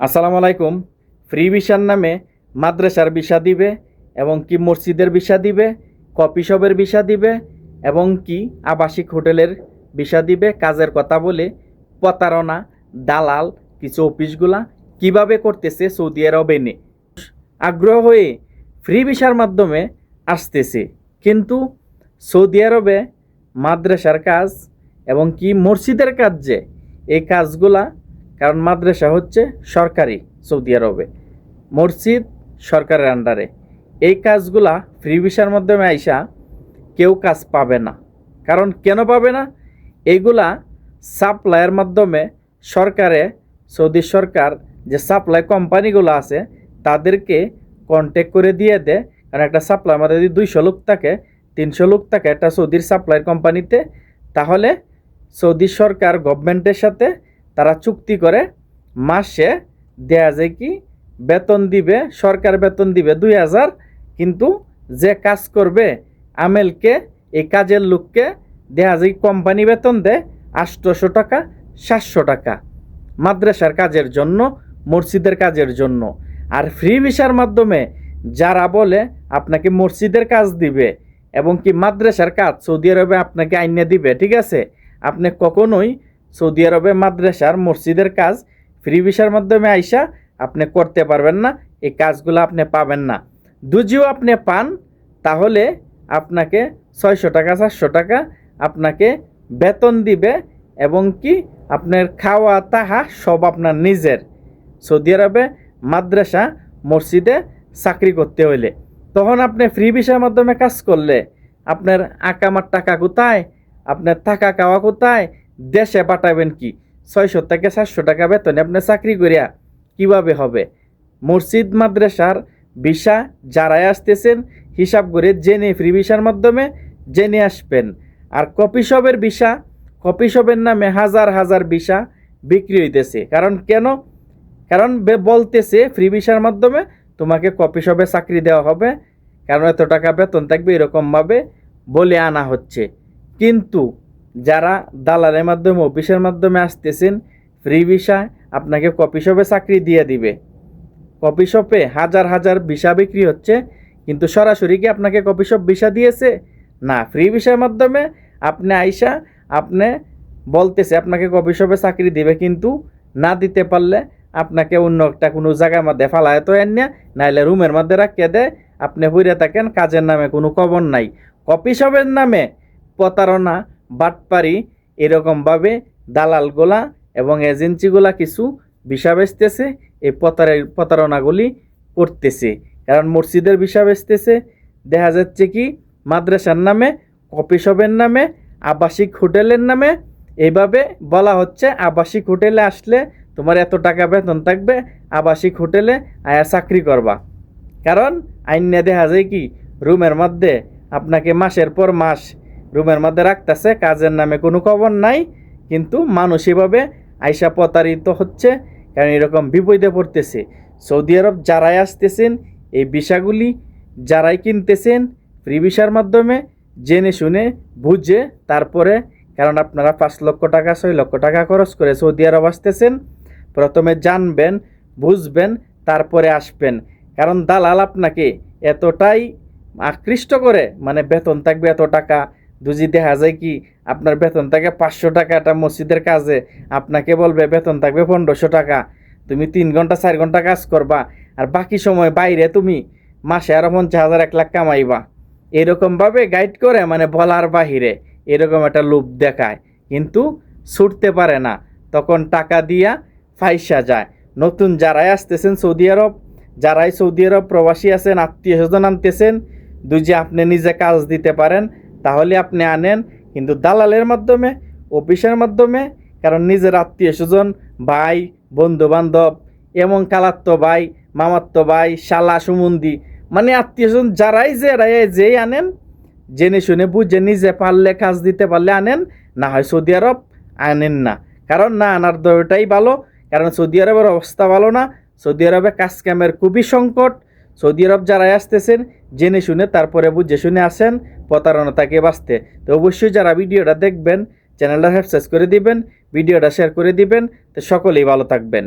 আসসালামু আলাইকুম। ফ্রি ভিসার নামে মাদ্রাসার ভিসা দিবে এবং কি মসজিদের ভিসা দিবে কফি শপের ভিসা দিবে এবং কি আবাসিক হোটেলের ভিসা দিবে, কাজের কথা বলে প্রতারণা, দালাল, কিছু অফিসগুলা কীভাবে করতেছে সৌদি আরব এনে। আগ্রহ হয়ে ফ্রি ভিসার মাধ্যমে আসতেছে। কিন্তু সৌদি আরবে মাদ্রাসার কাজ এবং কি মসজিদের কাজ যে, এই কাজগুলা কারণ মাদ্রাসা হচ্ছে সরকারি সৌদি আরবে। মসজিদ সরকারের আন্ডারে এই কাজগুলা ফ্রি ভিসার মাধ্যমে আইসা কেউ কাজ পাবে না। কারণ কেন পাবে না? এইগুলা সাপ্লাইয়ের মাধ্যমে সরকারে, সৌদি সরকার যে সাপ্লাই কোম্পানিগুলো আছে, তাদেরকে কন্ট্যাক্ট করে দিয়ে দেয়। কারণ একটা সাপ্লাই আমাদের যদি দুইশো লোক থাকে, তিনশো লোক থাকে একটা সৌদির সাপ্লাই কোম্পানিতে তাহলে সৌদি সরকার গভর্নমেন্টের সাথে তারা চুক্তি করে মাসে দেয়া যায় কি? বেতন দিবে, সরকার বেতন দিবে দুই হাজার, কিন্তু যে কাজ করবে, আমেলকে, এই কাজের লোককে দেয়া যায় কোম্পানি বেতন দেয় আটশোশো টাকা, সাতশো টাকা। মাদ্রাসার কাজের জন্য, মসজিদের কাজের জন্য। আর ফ্রি ভিসার মাধ্যমে যারা বলে আপনাকে মসজিদের কাজ দিবে এবং কি মাদ্রাসার কাজ সৌদি আরবে আপনাকে আইনে দিবে, ঠিক আছে? আপনি কখনোই সৌদি আরবে মাদ্রাসার মসজিদের কাজ ফ্রি ভিসার মাধ্যমে আইসা আপনি করতে পারবেন না, এই কাজগুলো আপনি পাবেন না। দুজিও আপনি পান, তাহলে আপনাকে ছয়শো টাকা চারশো টাকা আপনাকে বেতন দিবে এবং কি আপনার খাওয়া তাহা সব আপনার নিজের। সৌদি আরবে মাদ্রাসা মসজিদে চাকরি করতে হইলে। তখন আপনি ফ্রি ভিসার মাধ্যমে কাজ করলে আপনার আকামার টাকা কোথায়, আপনার থাকা খাওয়া কোথায় দেশে পাঠাবেন কি? ছয়শো থেকে সাতশো টাকা বেতনে আপনি চাকরি করিয়া কীভাবে হবে? মসজিদ, মাদ্রাসার ভিসা যারাই আসতেছেন, হিসাব করে জেনে ফ্রি ভিসার মাধ্যমে জেনে আসবেন। আর কপি শপের ভিসা, কপি শপের নামে হাজার হাজার ভিসা বিক্রি হইতেছে। কারণ কেন? কারণ বলতেছে ফ্রি ভিসার মাধ্যমে তোমাকে কপি শপে চাকরি দেওয়া হবে। কারণ এত টাকা বেতন থাকবে এরকমভাবে বলে আনা হচ্ছে। কিন্তু যারা দালালের মাধ্যমে, অফিসের মাধ্যমে আসতেছেন ফ্রি ভিসায় আপনাকে কপি শপে চাকরি দিয়ে দিবে। কপি শপে হাজার হাজার ভিসা বিক্রি হচ্ছে, কিন্তু সরাসরি কি আপনাকে কপি শপ ভিসা দিয়েছে? না ফ্রি ভিসার মাধ্যমে আপনি আইসা, আপনি বলতেছে আপনাকে কপি শপে চাকরি দিবে, কিন্তু না দিতে পারলে আপনাকে অন্য একটা কোনো জায়গার মধ্যে ফালায় তো এন, নাইলে রুমের মধ্যে রাখিয়ে দেয়। আপনি হইরে থাকেন, কাজের নামে কোনো খবর নাই। কপি শপের নামে প্রতারণা বাটপারি এরকমভাবে দালালগুলা এবং এজেন্সিগুলা কিছু ভিসা বেচতেছে, এই প্রতারের প্রতারণাগুলি করতেছে। কারণ মসজিদের ভিসা বেচতেছে, দেখা যাচ্ছে কি, মাদ্রাসার নামে কপি শপের নামে, আবাসিক হোটেলের নামে, এইভাবে বলা হচ্ছে আবাসিক হোটেলে আসলে তোমার এত টাকা বেতন থাকবে, আবাসিক হোটেলে আয়া চাকরি করবা। কারণ আইনে দেখা যায় কি, রুমের মধ্যে আপনাকে মাসের পর মাস রুমের মধ্যে রাখতেছে, কাজের নামে কোনো খবর নাই, কিন্তু মানুষ এভাবে আইসা প্রতারিত হচ্ছে কারণ এরকম বিপদে পড়তেছে। সৌদি আরব যারাই আসতেছেন, এই ভিসাগুলি যারাই কিনতেছেন, ফ্রি ভিসার মাধ্যমে জেনে শুনে বুঝে তারপরে, কারণ আপনারা পাঁচ লক্ষ টাকা, ছয় লক্ষ টাকা খরচ করে সৌদি আরব আসতেছেন, প্রথমে জানবেন, বুঝবেন, তারপরে আসবেন। কারণ দালাল আপনাকে এতটাই আকৃষ্ট করে মানে বেতন থাকবে এত টাকা দুজি দেখা যায় কি, আপনার বেতন থাকে পাঁচশো টাকা একটা মসজিদের কাজে, আপনাকে বলবে বেতন থাকবে পনেরোশো টাকা। তুমি তিন ঘণ্টা, চার ঘণ্টা কাজ করবা, আর বাকি সময় বাইরে তুমি মাসে আরও পঞ্চাশ হাজার, এক লাখ কামাইবা। এরকমভাবে গাইড করে মানে বলার বাহিরে এরকম একটা লোভ দেখায়। কিন্তু ছুটতে পারে না। তখন টাকা দিয়া ফাইসা যায়। নতুন যারাই আসতেছেন সৌদি আরব, যারাই সৌদি আরব প্রবাসী আছেন, আত্মীয় স্বজন আনতেছেন, দুই যে আপনি নিজে কাজ দিতে পারেন তাহলে আপনি আনেন কিন্তু দালালের মাধ্যমে, অফিসের মাধ্যমে, কারণ নিজের আত্মীয় স্বজন, ভাই বন্ধু বান্ধব এমন কালাত্ম ভাই মামাত্ম ভাই, শালা, সুমন্দি মানে আত্মীয় স্বজন যারাই যে যেই আনেন, জেনে শুনে বুঝে নিজে পারলে কাজ দিতে পারলে আনেন, না হয় সৌদি আরব আনেন না। কারণ না আনার দরটাই ভালো, কারণ সৌদি আরবের অবস্থা ভালো না, সৌদি আরবে কাজ কামের খুবই সংকট সৌদি আরব যারাই আসতেছেন, জেনে শুনে, তারপরে বুঝে শুনে আসেন, প্রতারণা তাকে বাঁচতে। তো অবশ্যই যারা ভিডিওটা দেখবেন, চ্যানেলটা সাবস্ক্রাইব করে দিবেন, ভিডিওটা শেয়ার করে দিবেন, তো সকলেই ভালো থাকবেন।